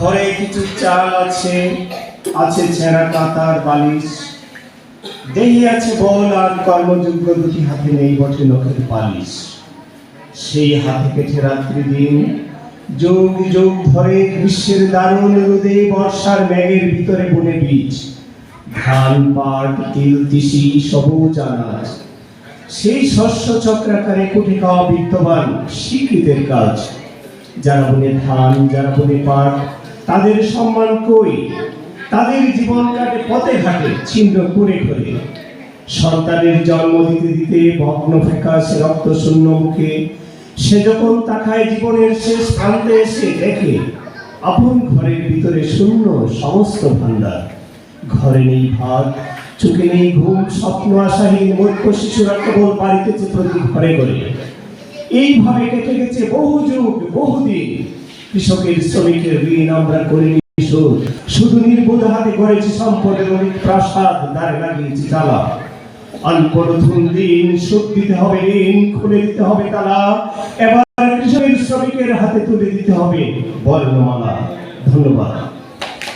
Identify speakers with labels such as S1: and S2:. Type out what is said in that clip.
S1: ঘরে কিছু চাল আছে আছে ছেঁড়া কাতার বালিশ। দেহি আছে বল আর কর্মযোগ্য দুটি হাতে নেই বটে নখের পালিশ। সেই হাতে কেটে রাত্রি দিন, যোগ যোগ ধরে গ্রীষ্মের দারুণ রোদে বর্ষার মেঘের ভিতরে বনে বীজ। ধান পাট, তিল, তিসি, সবুজ আনাজ। সেই শস্য চক্রাকারে কুটে খাওয়া বিদ্যমান শিক্ষিতের কাজ। যারা বনে ধান, যারা বনে পাট তাদের সম্মান কই? তাদের জীবন কাটে পথে ঘাটে, ছিন্ন করে করে সন্তানের জন্ম দিতে দিতে ভগ্ন ফ্যাকাশে রক্ত শূন্য মুখে, সে যখন তাকায় জীবনের শেষ প্রান্তে এসে দেখে, আপন ঘরের ভিতরে শূন্য সমস্ত ভান্ডার। ঘরে নেই ভাত, চোখে নেই ঘুম, স্বপ্ন আশাহীন মূর্খ শিশুরা কেবল বাড়িতেছে প্রতি ঘরে ঘরে। এইভাবে কেটে গেছে বহু যুগ, বহুদিন। কৃষকের শ্রমিকের ঋণ আমরা করে শোধ নির্বোধ হাতে করেছি সম্পদের অনেক প্রাসাদ, দ্বারে লাগিয়েছি তালা। অল্পরথুন দিন, সুদ দিতে হবে, ঋণ খুলে দিতে হবে তালা। এবার কৃষকের শ্রমিকের হাতে তুলে দিতে হবে বর্ণমালা। ধন্যবাদ।